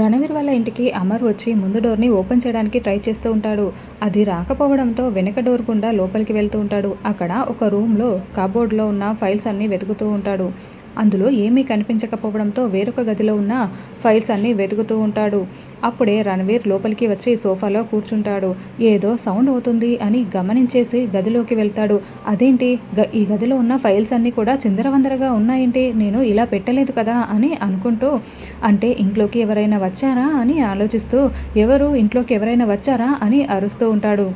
రణవీర్ వాళ్ళ ఇంటికి అమర్ వచ్చి ముందు డోర్ని ఓపెన్ చేయడానికి ట్రై చేస్తూ ఉంటాడు. అది రాకపోవడంతో వెనక డోర్ గుండా లోపలికి వెళ్తూ ఉంటాడు. అక్కడ ఒక రూమ్లో కబోర్డ్లో ఉన్న ఫైల్స్ అన్నీ వెతుకుతూ ఉంటాడు. అందులో ఏమీ కనిపించకపోవడంతో వేరొక గదిలో ఉన్న ఫైల్స్ అన్నీ వెతుకుతూ ఉంటాడు. అప్పుడే రణవీర్ లోపలికి వచ్చి సోఫాలో కూర్చుంటాడు. ఏదో సౌండ్ అవుతుంది అని గమనించేసి గదిలోకి వెళ్తాడు. అదేంటి? గ ఈ గదిలో ఉన్న ఫైల్స్ అన్నీ కూడా చిందరవందరగా ఉన్నాయేంటి? నేను ఇలా పెట్టలేదు కదా? అని అనుకుంటూ అంటే ఇంట్లోకి ఎవరైనా వచ్చారా? అని ఆలోచిస్తూ ఎవరు? ఇంట్లోకి ఎవరైనా వచ్చారా? అని అరుస్తూ ఉంటాడు.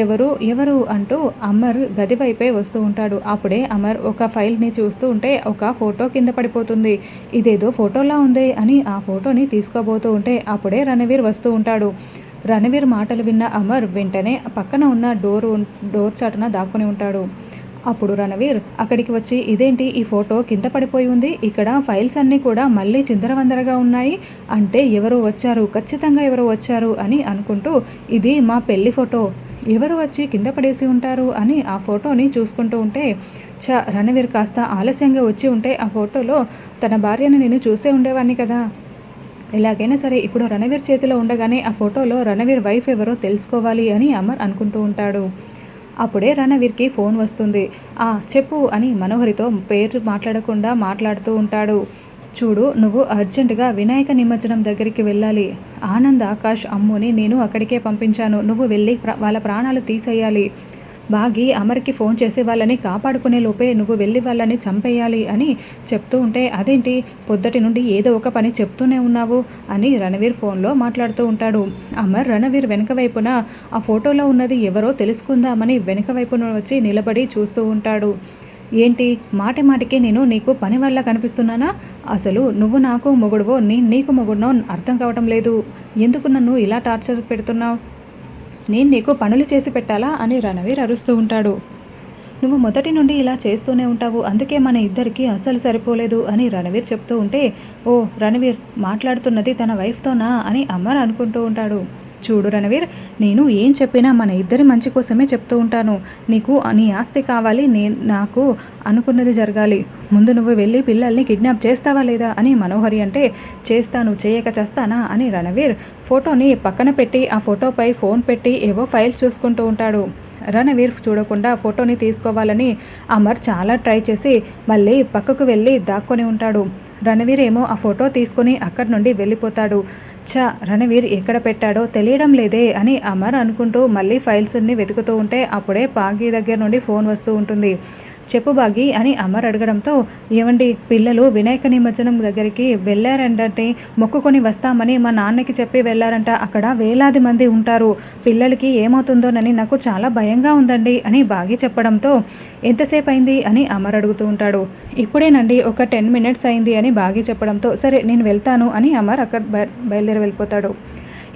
ఎవరు ఎవరు అంటూ అమర్ గదివైపే వస్తూ ఉంటాడు. అప్పుడే అమర్ ఒక ఫైల్ని చూస్తూ ఉంటే ఒక ఫోటో కింద పడిపోతుంది. ఇదేదో ఫోటోలా ఉంది అని ఆ ఫోటోని తీసుకోబోతూ ఉంటే అప్పుడే రణవీర్ వస్తూ ఉంటాడు. రణవీర్ మాటలు విన్న అమర్ వెంటనే పక్కన ఉన్న డోర్ డోర్ చాటున దాక్కుని ఉంటాడు. అప్పుడు రణవీర్ అక్కడికి వచ్చి ఇదేంటి ఈ ఫోటో కింద పడిపోయి ఉంది? ఇక్కడ ఫైల్స్ అన్నీ కూడా మళ్ళీ చిందరవందరగా ఉన్నాయి. అంటే ఎవరో వచ్చారు ఖచ్చితంగా ఎవరో వచ్చారు అని అనుకుంటూ ఇది మా పెళ్ళి ఫోటో. ఎవరు వచ్చి కింద పడేసి ఉంటారు అని ఆ ఫోటోని చూసుకుంటూ ఉంటే చ రణవీర్ కాస్త ఆలస్యంగా వచ్చి ఉంటే ఆ ఫోటోలో తన భార్యను నేను చూసే ఉండేవాడిని కదా. ఎలాగైనా సరే ఇప్పుడు రణవీర్ చేతిలో ఉండగానే ఆ ఫోటోలో రణవీర్ వైఫ్ ఎవరో తెలుసుకోవాలి అని అమర్ అనుకుంటూ ఉంటాడు. అప్పుడే రణవీర్కి ఫోన్ వస్తుంది. ఆ చెప్పు అని మనోహరితో పేరు మాట్లాడకుండా మాట్లాడుతూ ఉంటాడు. చూడు నువ్వు అర్జెంటుగా వినాయక నిమజ్జనం దగ్గరికి వెళ్ళాలి. ఆనంద్ ఆకాష్ అమ్ముని నేను అక్కడికే పంపించాను. నువ్వు వెళ్ళి వాళ్ళ ప్రాణాలు తీసేయాలి. బాగి అమర్కి ఫోన్ చేసి వాళ్ళని కాపాడుకునే లోపే నువ్వు వెళ్ళి వాళ్ళని చంపేయాలి అని చెప్తూ ఉంటే అదేంటి? పొద్దటి నుండి ఏదో ఒక పని చెప్తూనే ఉన్నావు? అని రణవీర్ ఫోన్లో మాట్లాడుతూ ఉంటాడు. అమర్ రణవీర్ వెనుక వైపున ఆ ఫోటోలో ఉన్నది ఎవరో తెలుసుకుందామని వెనుక వైపున వచ్చి నిలబడి చూస్తూ ఉంటాడు. ఏంటి? మాటి మాటికే నేను నీకు పని వల్ల కనిపిస్తున్నానా? అసలు నువ్వు నాకు మొగుడువో నేను నీకు మొగుడునో అర్థం కావటం లేదు. ఎందుకు నన్ను ఇలా టార్చర్ పెడుతున్నావు? నేను నీకు పనులు చేసి పెట్టాలా? అని రణవీర్ అరుస్తూ ఉంటాడు. నువ్వు మొదటి నుండి ఇలా చేస్తూనే ఉంటావు. అందుకే మన ఇద్దరికి అసలు సరిపోలేదు అని రణవీర్ చెప్తూ ఉంటే ఓ రణవీర్ మాట్లాడుతున్నది తన వైఫ్తోనా? అని అమ్మర్ అనుకుంటూ ఉంటాడు. చూడు రణవీర్ నేను ఏం చెప్పినా మన ఇద్దరి మంచి కోసమే చెప్తూ ఉంటాను. నీకు నీ ఆస్తి కావాలి నేను నాకు అనుకున్నది జరగాలి. ముందు నువ్వు వెళ్ళి పిల్లల్ని కిడ్నాప్ చేస్తావా లేదా అని మనోహరి అంటే చేస్తాను చేయక చేస్తానా అని రణవీర్ ఫోటోని పక్కన పెట్టి ఆ ఫోటోపై ఫోన్ పెట్టి ఏవో ఫైల్స్ చూసుకుంటూ ఉంటాడు. రణవీర్ చూడకుండా ఫోటోని తీసుకోవాలని అమర్ చాలా ట్రై చేసి మళ్ళీ పక్కకు వెళ్ళి దాక్కొని ఉంటాడు. రణవీర్ ఏమో ఆ ఫోటో తీసుకుని అక్కడి నుండి వెళ్ళిపోతాడు. చ రణవీర్ ఎక్కడ పెట్టాడో తెలియడం లేదే అని అమర్ అనుకుంటూ మళ్ళీ ఫైల్స్ని వెతుకుతూ ఉంటే అప్పుడే పాగి దగ్గర నుండి ఫోన్ వస్తూ ఉంటుంది. చెప్పు బాగి అని అమర్ అడగడంతో ఏమండి పిల్లలు వినాయక నిమజ్జనం దగ్గరికి వెళ్ళారంటే మొక్కుకొని వస్తామని మా నాన్నకి చెప్పి వెళ్ళారంట. అక్కడ వేలాది మంది ఉంటారు. పిల్లలకి ఏమవుతుందోనని నాకు చాలా భయంగా ఉందండి అని బాగి చెప్పడంతో ఎంతసేపు అయింది అని అమర్ అడుగుతూ ఉంటాడు. ఇప్పుడేనండి ఒక టెన్ మినిట్స్ అయింది అని బాగి చెప్పడంతో సరే నేను వెళ్తాను అని అమర్ అక్కడ బయలుదేరి వెళ్ళిపోతాడు.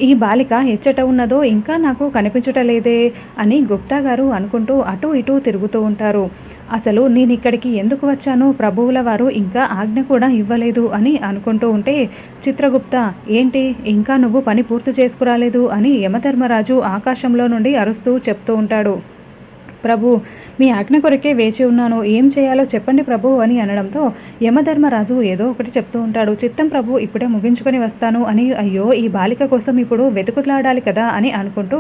ఈ బాలిక ఎచ్చట ఉన్నదో ఇంకా నాకు కనిపించటలేదే అని గుప్తా గారు అనుకుంటూ అటు ఇటు తిరుగుతూ ఉంటారు. అసలు నేను ఇక్కడికి ఎందుకు వచ్చాను ప్రభువుల వారు ఇంకా ఆజ్ఞ కూడా ఇవ్వలేదు అని అనుకుంటూ ఉంటే చిత్రగుప్త ఏంటి? ఇంకా నువ్వు పని పూర్తి చేసుకురాలేదు అని యమధర్మరాజు ఆకాశంలో నుండి అరుస్తూ చెప్తూ ఉంటాడు. ప్రభు మీ ఆజ్ఞ కొరకే వేచి ఉన్నాను. ఏం చేయాలో చెప్పండి ప్రభు అని అనడంతో యమధర్మరాజు ఏదో ఒకటి చెప్తూ ఉంటాడు. చిత్తం ప్రభు ఇప్పుడే ముగించుకొని వస్తాను అని అయ్యో ఈ బాలిక కోసం ఇప్పుడు వెతుకులాడాలి కదా అని అనుకుంటూ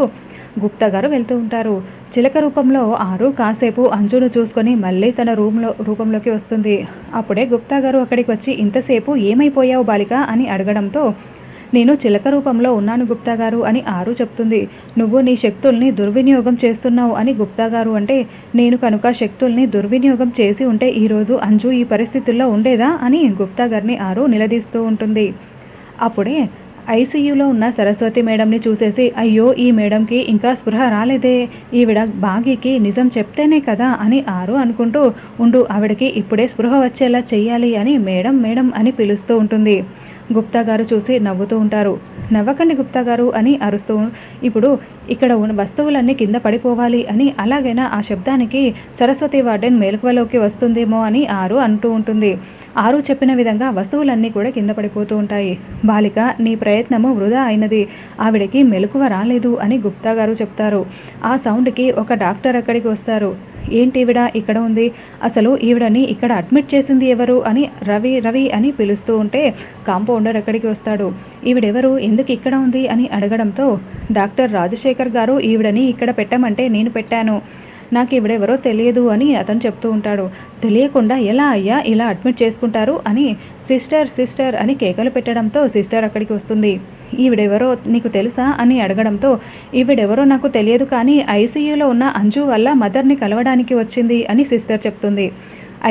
గుప్తా గారు వెళ్తూ ఉంటారు. చిలక రూపంలో ఆరు కాసేపు అంజును చూసుకొని మళ్ళీ తన రూమ్లో రూపంలోకి వస్తుంది. అప్పుడే గుప్తా గారు అక్కడికి వచ్చి ఇంతసేపు ఏమైపోయావు బాలిక? అని అడగడంతో నేను చిలక రూపంలో ఉన్నాను గుప్తా గారు అని ఆరు చెప్తుంది. నువ్వు నీ శక్తుల్ని దుర్వినియోగం చేస్తున్నావు అని గుప్తా గారు అంటే నేను కనుక శక్తుల్ని దుర్వినియోగం చేసి ఉంటే ఈరోజు అంజు ఈ పరిస్థితుల్లో ఉండేదా అని గుప్తా గారిని ఆరు నిలదీస్తూ ఉంటుంది. అప్పుడే ఐసీయూలో ఉన్న సరస్వతి మేడంని చూసేసి అయ్యో ఈ మేడంకి ఇంకా స్పృహ రాలేదే. ఈవిడ బాగీకి నిజం చెప్తేనే కదా అని ఆరు అనుకుంటూ ఉండు ఆవిడకి ఇప్పుడే స్పృహ వచ్చేలా చెయ్యాలి అని మేడం మేడం అని పిలుస్తూ ఉంటుంది. గుప్తా గారు చూసి నవ్వుతూ ఉంటారు. నవ్వకండి గుప్తా గారు అని అరుస్తూ ఇప్పుడు ఇక్కడ ఉన్న వస్తువులన్నీ కింద పడిపోవాలి అని అలాగైనా ఆ శబ్దానికి సరస్వతి వార్డెన్ మేలుకువలోకి వస్తుందేమో అని ఆరు అంటూ ఉంటుంది. ఆరు చెప్పిన విధంగా వస్తువులన్నీ కూడా కింద పడిపోతూ ఉంటాయి. బాలిక నీ ప్రయత్నము వృధా అయినది. ఆవిడకి మెలకువ రాలేదు అని గుప్తా గారు చెప్తారు. ఆ సౌండ్కి ఒక డాక్టర్ అక్కడికి వస్తారు. ఏంటి ఈవిడ ఇక్కడ ఉంది? అసలు ఈవిడని ఇక్కడ అడ్మిట్ చేసింది ఎవరు? అని రవి రవి అని పిలుస్తూ ఉంటే కాంపౌండర్ ఎక్కడికి వస్తాడు? ఈవిడెవరు? ఎందుకు ఇక్కడ ఉంది? అని అడగడంతో డాక్టర్ రాజశేఖర్ గారు ఈవిడని ఇక్కడ పెట్టమంటే నేను పెట్టాను. నాకు ఇవిడెవరో తెలియదు అని అతను చెప్తూ ఉంటాడు. తెలియకుండా ఎలా అయ్యా ఇలా అడ్మిట్ చేసుకుంటారు అని సిస్టర్ సిస్టర్ అని కేకలు పెట్టడంతో సిస్టర్ అక్కడికి వస్తుంది. ఈవిడెవరో నీకు తెలుసా అని అడగడంతో ఈవిడెవరో నాకు తెలియదు కానీ ఐసీయూలో ఉన్న అంజు వల్ల మదర్ని కలవడానికి వచ్చింది అని సిస్టర్ చెప్తుంది.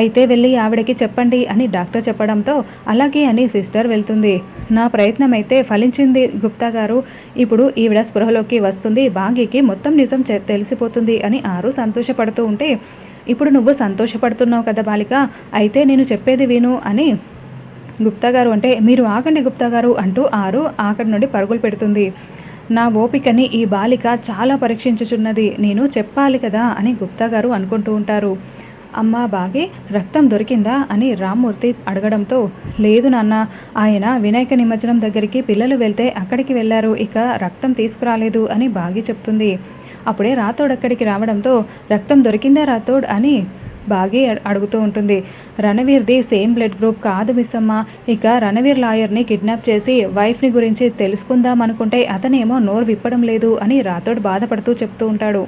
అయితే వెళ్ళి ఆవిడకి చెప్పండి అని డాక్టర్ చెప్పడంతో అలాగే అని సిస్టర్ వెళ్తుంది. నా ప్రయత్నం అయితే ఫలించింది గుప్తా గారు. ఇప్పుడు ఈవిడ స్పృహలోకి వస్తుంది. బాగీకి మొత్తం నిజం తెలిసిపోతుంది అని ఆరు సంతోషపడుతూ ఉంటే ఇప్పుడు నువ్వు సంతోషపడుతున్నావు కదా బాలిక అయితే నేను చెప్పేది విను అని గుప్తా గారు అంటే మీరు ఆగండి గుప్తా గారు అంటూ ఆరు అక్కడి నుండి పరుగులు పెడుతుంది. నా ఓపికని ఈ బాలిక చాలా పరీక్షించుచున్నది. నేను చెప్పాలి కదా అని గుప్తా గారు అనుకుంటూ ఉంటారు. అమ్మ బాగి రక్తం దొరికిందా అని రామ్మూర్తి అడగడంతో లేదు నాన్న ఆయన వినాయక నిమజ్జనం దగ్గరికి పిల్లలు వెళ్తే అక్కడికి వెళ్ళారు ఇక రక్తం తీసుకురాలేదు అని బాగి చెప్తుంది. అప్పుడే రాతోడ్ అక్కడికి రావడంతో రక్తం దొరికిందా రాతోడ్ అని బాగి అడుగుతూ ఉంటుంది. రణవీర్ది సేమ్ బ్లడ్ గ్రూప్ కాదు మిస్సమ్మ ఇక రణవీర్ లాయర్ని కిడ్నాప్ చేసి వైఫ్ని గురించి తెలుసుకుందాం అనుకుంటే అతనేమో నోరు విప్పడం లేదు అని రాతోడ్ బాధపడుతూ చెప్తూ ఉంటాడు.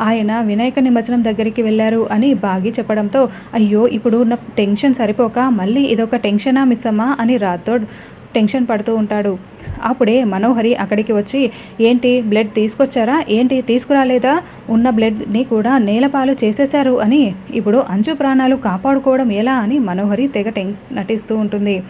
ఆయన వినాయక నిమజ్జనం దగ్గరికి వెళ్ళారు అని బాగి చెప్పడంతో అయ్యో ఇప్పుడు నా టెన్షన్ సరిపోక మళ్ళీ ఇదొక టెన్షనా మిస్ అమ్మా అని రాథోడ్ టెన్షన్ పడుతూ ఉంటాడు. అప్పుడే మనోహరి అక్కడికి వచ్చి ఏంటి బ్లడ్ తీసుకొచ్చారా? ఏంటి తీసుకురాలేదా? ఉన్న బ్లడ్ని కూడా నేలపాలు చేసేశారు అని. ఇప్పుడు అంచు ప్రాణాలు కాపాడుకోవడం ఎలా? అని మనోహరి తెగ టెన్ నటిస్తూ ఉంటుంది.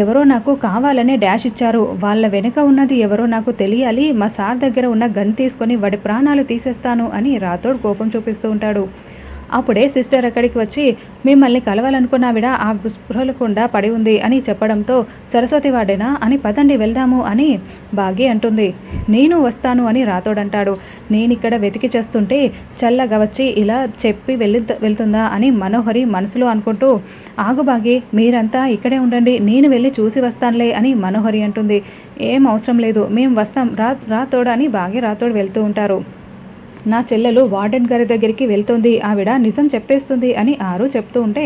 ఎవరో నాకు కావాలనే డాష్ ఇచ్చారు. వాళ్ళ వెనుక ఉన్నది ఎవరో నాకు తెలియాలి. మా సార్ దగ్గర ఉన్న గన్ తీసుకొని వాడి ప్రాణాలు తీసేస్తాను అని రాతోడు కోపం చూపిస్తూ ఉంటాడు. అప్పుడే సిస్టర్ అక్కడికి వచ్చి మిమ్మల్ని కలవాలనుకున్నావిడ ఆ స్పృహలకుండా పడి ఉంది అని చెప్పడంతో సరస్వతి వాడేనా అని పదండి వెళ్దాము అని బాగి అంటుంది. నేను వస్తాను అని రాతోడంటాడు నేనిక్కడ వెతికి చేస్తుంటే చల్లగా వచ్చి ఇలా చెప్పి వెళ్ళి వెళ్తుందా అని మనోహరి మనసులో అనుకుంటూ ఆగు బాగి మీరంతా ఇక్కడే ఉండండి నేను వెళ్ళి చూసి వస్తానులే అని మనోహరి అంటుంది. ఏం అవసరం లేదు మేము వస్తాం రా రాతోడు అని బాగి రాతోడు వెళ్తూ ఉంటారు. నా చెల్లెలు వార్డెన్ గారి దగ్గరికి వెళ్తోంది. ఆవిడ నిజం చెప్పేస్తుంది అని ఆరు చెప్తూ ఉంటే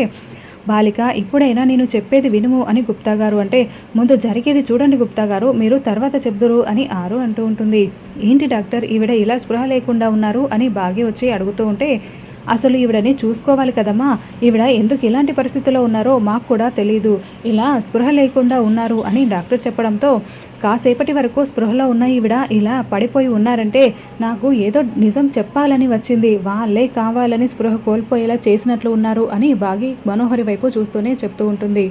బాలిక ఇప్పుడైనా నేను చెప్పేది వినుము అని గుప్తా గారు అంటే ముందు జరిగేది చూడండి గుప్తా గారు మీరు తర్వాత చెప్దురు అని ఆరు అంటూ ఉంటుంది. ఏంటి డాక్టర్ ఈవిడ ఇలా స్పృహ లేకుండా ఉన్నారు అని బాగి వచ్చి అడుగుతూ ఉంటే అసలు ఈవిడని చూసుకోవాలి కదమ్మా. ఈవిడ ఎందుకు ఇలాంటి పరిస్థితిలో ఉన్నారో మాకు కూడా తెలియదు ఇలా స్పృహ లేకుండా ఉన్నారు అని డాక్టర్ చెప్పడంతో కాసేపటి వరకు స్పృహలో ఉన్న ఈవిడ ఇలా పడిపోయి ఉన్నారంటే నాకు ఏదో నిజం చెప్పాలని వచ్చింది. వాళ్ళే కావాలని స్పృహ కోల్పోయేలా చేసినట్లు ఉన్నారు అని బాగి మనోహరి వైపు చూస్తూనే చెప్తూ ఉంటుంది.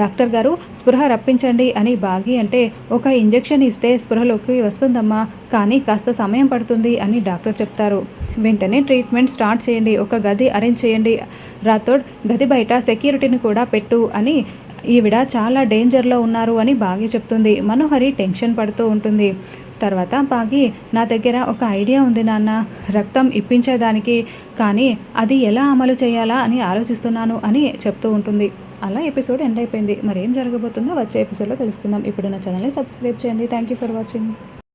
డాక్టర్ గారు స్పృహ రప్పించండి అని బాగి అంటే ఒక ఇంజెక్షన్ ఇస్తే స్పృహలోకి వస్తుందమ్మా కానీ కాస్త సమయం పడుతుంది అని డాక్టర్ చెప్తారు. వెంటనే ట్రీట్మెంట్ స్టార్ట్ చేయండి ఒక గది అరేంజ్ చేయండి రాథోడ్ గది బయట సెక్యూరిటీని కూడా పెట్టు అని ఈవిడ చాలా డేంజర్లో ఉన్నారు అని బాగి చెప్తుంది. మనోహరి టెన్షన్ పడుతూ ఉంటుంది. తర్వాత బాగి నా దగ్గర ఒక ఐడియా ఉంది నాన్న రక్తం ఇప్పించేదానికి కానీ అది ఎలా అమలు చేయాలా అని ఆలోచిస్తున్నాను అని చెప్తూ ఉంటుంది. అలా ఎపిసోడ్ ఎండ్ అయిపోయింది. మరి ఏం జరగబోతుందో వచ్చే ఎపిసోడ్లో తెలుసుకుందాం. ఇప్పుడు నా ఛానల్ని సబ్స్క్రైబ్ చేయండి. Thank you for watching